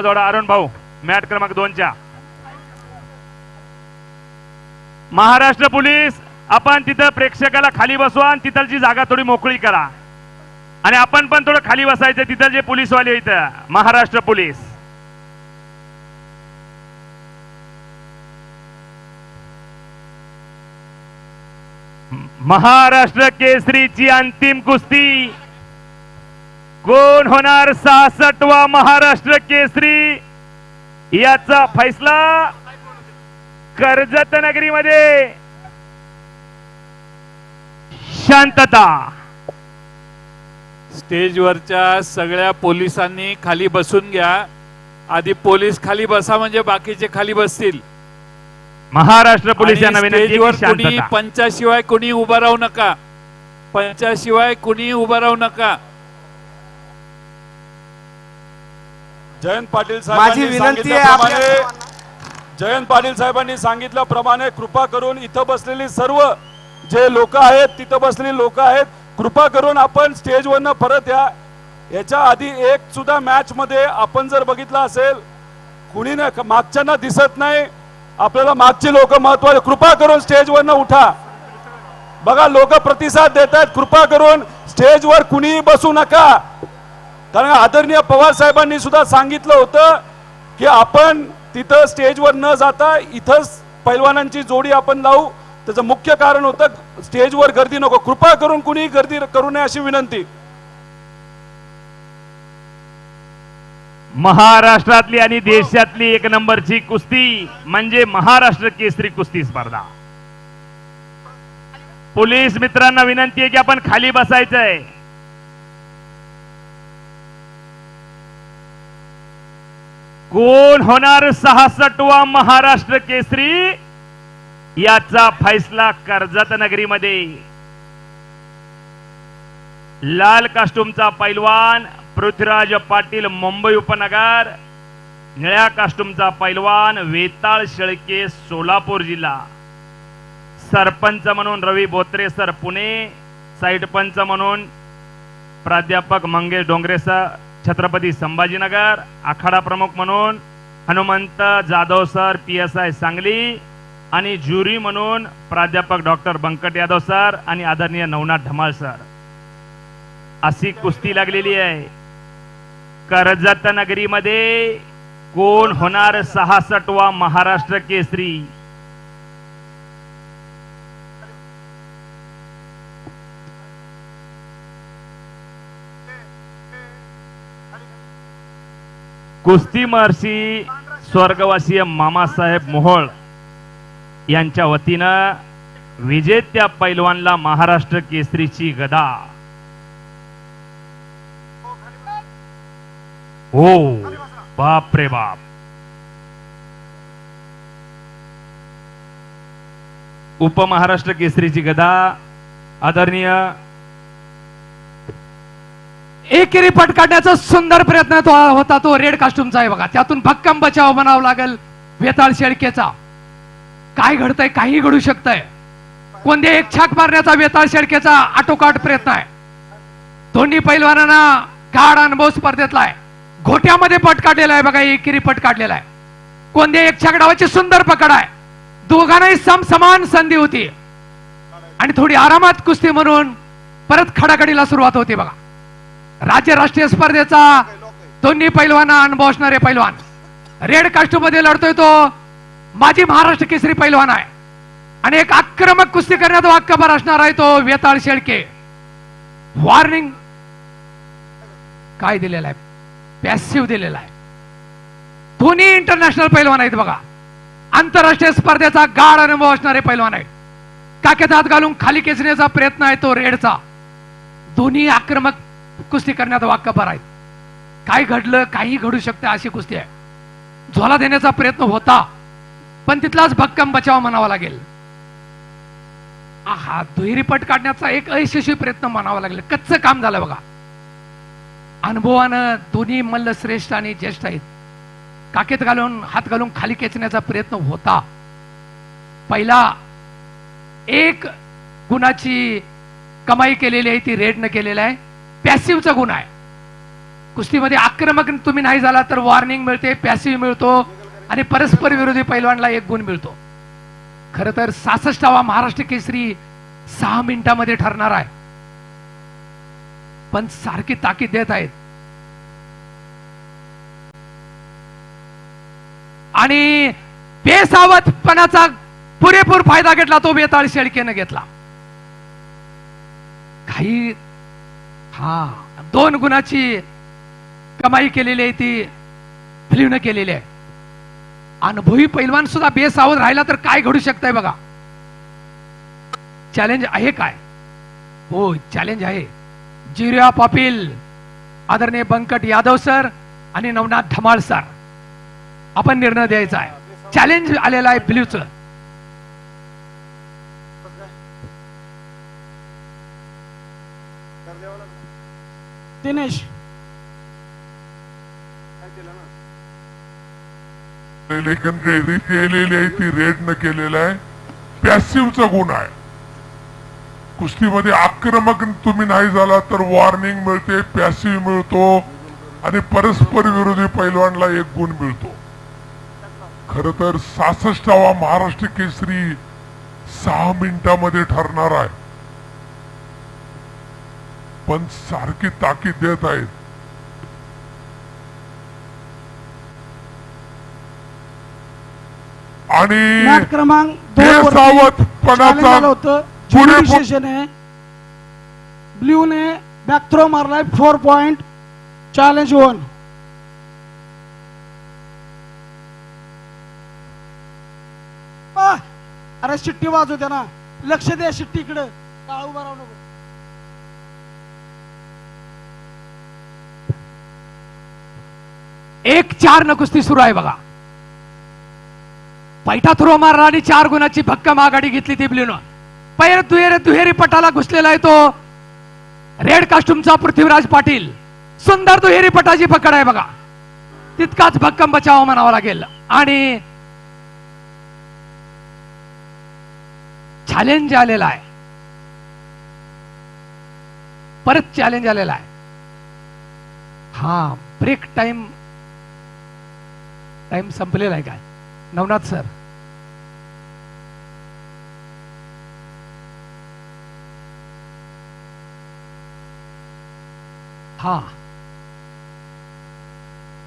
जोडा अरुण भाऊ. मॅट क्रमांक दोनच्या. महाराष्ट्र पोलीस आपण तिथं प्रेक्षकाला खाली बसवा आणि तिथलची जागा थोडी मोकळी करा. आणि आपण पण थोडं खाली बसायचं तिथं जे पोलीसवाले इथं महाराष्ट्र पोलीस. महाराष्ट्र केसरीची अंतिम कुस्ती. कोण होणार सहासष्टवा महाराष्ट्र केसरी. याचा फैसला कर्जत नगरीमध्ये. शांतता. स्टेजवरच्या सगळ्या पोलिसांनी खाली बसून घ्या. आधी पोलीस खाली बसा म्हणजे बाकीचे खाली बसतील. महाराष्ट्र पोलीस स्टेजवर कुणी शांतता. पंचाशिवाय कुणी उभं राहू नका. पंचाशिवाय कुणी उभं राहू नका. जयंत पाटील माझी विनंती आहे जयंत पाटील साहेबांनी सांगितल्याप्रमाणे कृपा करून इथं बसलेली सर्व जे लोक आहेत तिथं बसलेली लोक आहेत कृपा करून आपण स्टेजवरनं परत या. याच्या आधी एक सुद्धा मॅच मध्ये आपण जर बघितलं असेल कुणी ना मागच्यांना दिसत नाही. आपल्याला मागची लोक महत्त्वाचे कृपा करून स्टेजवरनं उठा. बघा लोक प्रतिसाद देत आहेत कृपा करून स्टेजवर कुणीही बसू नका. कारण आदरणीय पवार साहेबांनी सुद्धा सांगितलं होतं की आपण तिथं स्टेजवर न जाता इथंच पैलवानांची जोडी आपण लावू. त्याचं मुख्य कारण होतं स्टेजवर गर्दी नको. कृपा करून कुणी गर्दी करू नये अशी विनंती. महाराष्ट्रातली आणि देशातली एक नंबरची कुस्ती म्हणजे महाराष्ट्र केसरी कुस्ती स्पर्धा. पोलीस मित्रांना विनंती आहे की आपण खाली बसायचंय. कोण होणार सहासष्टवा महाराष्ट्र केसरी? याचा फैसला कर्जत नगरीमध्ये. लाल कास्टूमचा पैलवान पृथ्वीराज पाटील मुंबई उपनगर. निळ्या कास्टूमचा पैलवान वेताळ शेळके सोलापूर जिल्हा. सरपंच म्हणून रवी बोत्रे सर पुणे. साईड पंच म्हणून प्राध्यापक मंगेश डोंगरे सर छत्रपती संभाजीनगर आखाडा प्रमुख म्हणून Hanumant Jadhav sir P S I Sangli आणि ज्युरी म्हणून प्राध्यापक डॉक्टर बंकट यादव सर आणि आदरणीय नवनाथ ढमाळ सर. अशी कुस्ती लागलेली आहे. कर्जत नगरीमध्ये कोण होणार सहासठवा महाराष्ट्र केसरी? कुस्ती महर्षी स्वर्गवासीय मामासाहेब मोहोळ यांच्या वतीनं विजेत्या पैलवानला महाराष्ट्र केसरीची गदा. हो बाप रे बाप. उपमहाराष्ट्र केसरीची गदा. आदरणीय एकेरी पट काढण्याचा सुंदर प्रयत्न तो होता तो रेड कास्टूमचा आहे बघा. त्यातून भक्कम बचाव म्हणावा लागेल वेताळ शेळकेचा. काय घडतंय काही घडू शकतंय. कोणते एक छाक मारण्याचा वेताळ शेळकेचा आटोकाट प्रयत्न आहे. दोन्ही पैलवानांना गाढ अनुभव स्पर्धेतला आहे. घोट्यामध्ये पट काढलेला आहे बघा एकेरी पट काढलेला आहे. कोणते एक छाक डावाची सुंदर पकड आहे. दोघांनाही समसमान संधी होती. आणि थोडी आरामात कुस्ती म्हणून परत खडाखडीला सुरुवात होती बघा. राज्य राष्ट्रीय स्पर्धेचा दोन्ही पैलवाना अनुभव असणारे पैलवान. रेड कास्टूममध्ये लढतोय तो माजी महाराष्ट्र केसरी पैलवान आहे. आणि एक आक्रमक कुस्ती करण्यात वाक्यभर असणार आहे तो वेताळ शेळके. वॉर्निंग काय दिलेला आहे? पॅसिव्ह दिलेला आहे. दोन्ही इंटरनॅशनल पैलवान आहेत बघा. आंतरराष्ट्रीय स्पर्धेचा गाढ अनुभव असणारे पैलवान आहेत. काक्यात हात घालून खाली खेचण्याचा प्रयत्न आहे तो रेडचा. दोन्ही आक्रमक कुस्ती करण्यात वाक्यभर आहेत काय घडलं काही घडू शकतं अशी कुस्ती आहे. झोला देण्याचा प्रयत्न होता पण तिथलाच भक्कम बचाव म्हणावा लागेल. हा दुहेरी पट काढण्याचा एक अयशस्वी प्रयत्न म्हणावा लागेल. कच्च काम झालं बघा. अनुभवानं दोन्ही मल्ल श्रेष्ठ आणि ज्येष्ठ आहेत. काकेत घालून हात घालून खाली खेचण्याचा प्रयत्न होता. पहिला एक गुणाची कमाई केलेली आहे ती रेडनं केलेला आहे. पॅसिव्हचा गुण आहे. कुस्तीमध्ये आक्रमक तुम्ही नाही झाला तर वॉर्निंग मिळते पॅसिव्ह मिळतो आणि परस्पर विरोधी पैलवानला एक गुण मिळतो. खर तर सासष्टावा महाराष्ट्र केसरी सहा मिनिटामध्ये ठरणार आहे. पण सारखी ताकीद देत आहेत. आणि बेसावतपणाचा पुरेपूर फायदा घेतला तो बेताळ शेळकेनं घेतला. काही हा दोन गुणाची कमाई केलेली आहे ती फिल्मनं केलेली आहे. अनुभवी पैलवान सुद्धा बेसावध राहिला तर काय घडू शकतंय बघा. चॅलेंज आहे काय? हो चॅलेंज आहे. जिर्या पाटील आदरणीय बंकट यादव सर आणि नवनाथ धमाळ सर. आपण निर्णय द्यायचा आहे. चॅलेंज आलेला आहे ब्ल्यूच दिनेश. लेखन कैदी केलेली आहे ती रेड न केलेला आहे. पॅसिव्हचा गुण आहे. कुस्तीमध्ये आक्रमक तुम्ही नाही झाला तर वॉर्निंग मिळते पॅसिव्ह मिळतो आणि परस्पर विरोधी पैलवानला एक गुण मिळतो. खर तर सासष्टावा महाराष्ट्र केसरी सहा मिनिटामध्ये ठरणार आहे. पण सारखी ताकीद देत आहेत. आणि क्रमांक डिसिजन ब्ल्यूने बॅक थ्रो मारलाय फोर पॉइंट चॅलेंज वन अरे शिट्टी वाजू द्या ना. लक्ष द्या शिट्टी इकडे. काळ राहू नको. एक चार न कुस्ती सुरू आहे बघा. पैठा थ्रो मारला आणि चार गुणाची भक्कम आघाडी घेतली ती ब्ल्यूनं. पैर दुहेरी दुहेरी पटाला घुसलेला आहे तो. रेड कास्टूमचा पृथ्वीराज पाटील. सुंदर दुहेरी पटाची पकड आहे बघा. तितकाच भक्कम बचाव म्हणावा लागेल. आणि चॅलेंज आलेला आहे. परत चॅलेंज आलेला आहे. हा ब्रेक टाइम टाइम संपलेला आहे काय? नवनाथ सर. हा.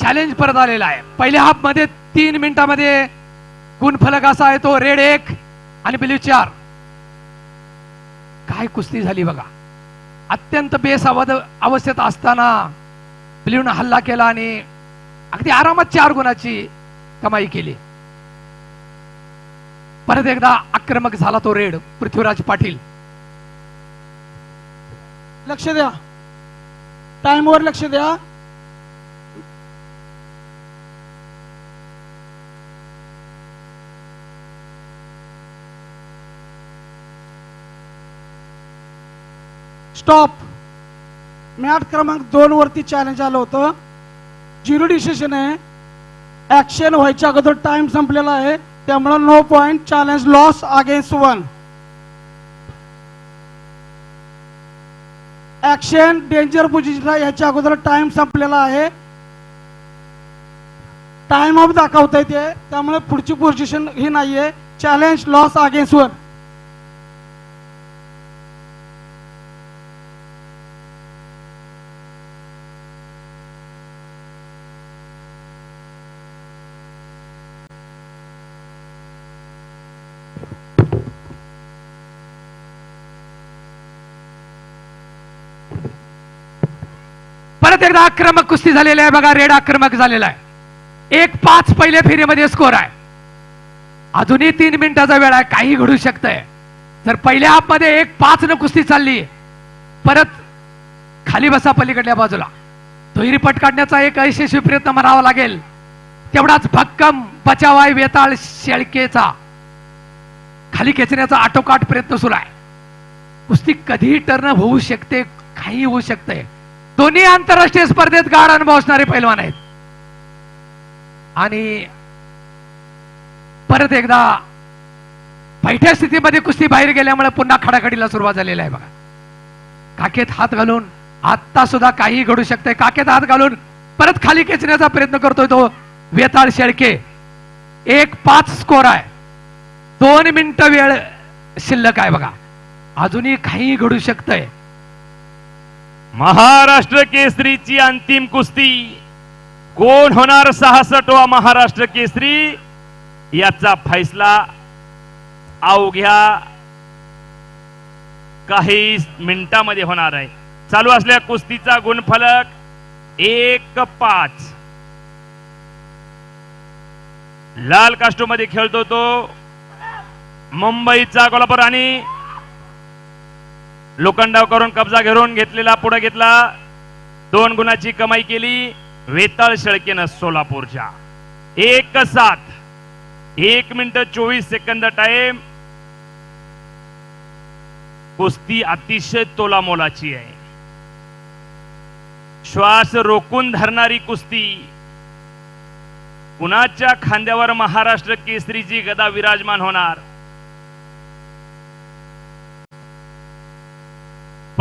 चॅलेंज परत आलेला आहे. पहिल्या हाफमध्ये तीन मिनिटामध्ये गुणफलक असा आहे तो रेड एक आणि ब्ल्यू चार. काय कुस्ती झाली बघा. अत्यंत बेसावध अवस्थेत असताना ब्ल्यूनं हल्ला केला आणि अगदी आरामात चार गुणाची कमाई केली. परत एकदा आक्रमक झाला तो रेड पृथ्वीराज पाटील. लक्ष द्या. टाइमवर लक्ष द्या. स्टॉप मॅट क्रमांक दोन वरती चॅलेंज आलं होतं. झिरो डिसिशन आहे. ऍक्शन व्हायच्या अगोदर टाइम संपलेला आहे. त्यामुळे no point challenge loss against one action danger पोझिशनला याच्या अगोदर टाइम संपलेला आहे. टाइम ऑफ दाखवता येते त्यामुळे पुढची पोझिशन ही नाहीये. चॅलेंज लॉस अगेन्स्ट वन परत एकदा आक्रमक कुस्ती झालेली आहे बघा रेड आक्रमक झालेला आहे. एक पाच पहिल्या फेरीमध्ये स्कोर आहे. अजूनही तीन मिनिटाचा वेळ आहे काही घडू शकतंय. जर पहिल्या हाफ एक पाच न कुस्ती चालली. परत खाली बसा पलीकडल्या बाजूला. दुहेरी पट काढण्याचा एक अयशस्वी प्रयत्न म्हणावा लागेल. तेवढाच भक्कम बचावाय वेताळ शेळकेचा. खाली खेचण्याचा आटोकाट प्रयत्न सुरू आहे. कुस्ती कधीही टर्न होऊ शकते काही होऊ शकते दोन्ही आंतरराष्ट्रीय स्पर्धेत गाढ अनुभव असणारे पैलवान आहेत. आणि परत एकदा पैठ्या स्थितीमध्ये कुस्ती बाहेर गेल्यामुळे पुन्हा खडाखडीला सुरुवात झालेली आहे बघा. काकेत हात घालून आत्ता सुद्धा काही घडू शकते काकेत हात घालून परत खाली खेचण्याचा प्रयत्न करतोय तो वेताळ शेळके. एक पाच स्कोर आहे. दोन मिनिटं वेळ शिल्लक आहे बघा. अजूनही काही घडू शकतंय. महाराष्ट्र केसरीची अंतिम कुस्ती. कोण होणार सहासटवा महाराष्ट्र केसरी? याचा फैसला अवघ्या काही मिनिटामध्ये होणार आहे. चालू असल्या कुस्तीचा गुणफलक एक पाच. लाल कास्टो मध्ये खेळतो तो. मुंबईचा कोल्हापूर आणि लोखंडाव करून कब्जा घेऊन घेतलेला पुढे घेतला. दोन गुणाची कमाई केली. वेताळ शेळकेनं सोलापूरच्या. एक सात. एक मिनिट चोवीस सेकंद टाइम कुस्ती अतिशय तोलामोलाची आहे. श्वास रोखून धरणारी कुस्ती. कुणाच्या खांद्यावर महाराष्ट्र केसरीची गदा विराजमान होणार?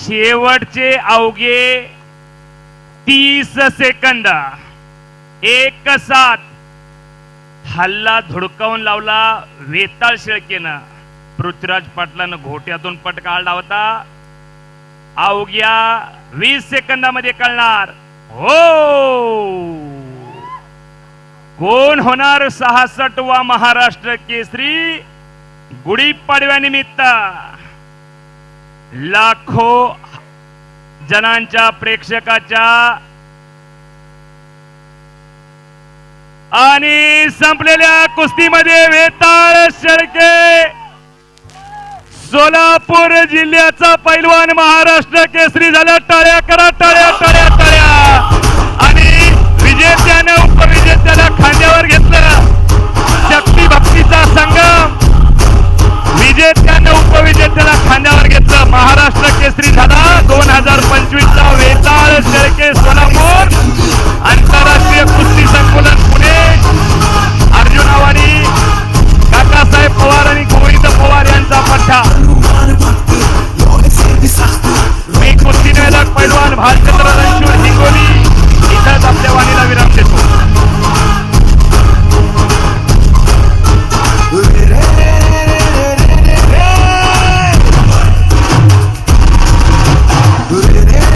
शेवटचे अवघे तीस सेकंद. एक सात. हल्ला धुडकावून लावला वेताळ शेळकेनं. पृथ्वीराज पाटलानं घोट्यातून पट काढला होता अवघ्या वीस सेकंदामध्ये कळणार. हो! कोण होणार सहासष्टवा महाराष्ट्र केसरी? गुढीपाडव्यानिमित्त. लाखो जणांच्या प्रेक्षकाच्या आणि संपलेल्या कुस्तीमध्ये वेताळ शेळके. सोलापूर जिल्ह्याचा पैलवान महाराष्ट्र केसरी झाला टाळ्या करा टाळ्या टाळ्या टाळ्या. आणि विजेत्यानं उपविजेत्याला खांद्यावर घेतलं. शक्ती भक्तीचा संगम. विजेत्या लोकविजेतेला खांद्यावर घेतलं. महाराष्ट्र केसरी झाला दोन हजार पंचवीस चा वेताळ शेळके सोलापूर. आंतरराष्ट्रीय कुस्ती संकुलन.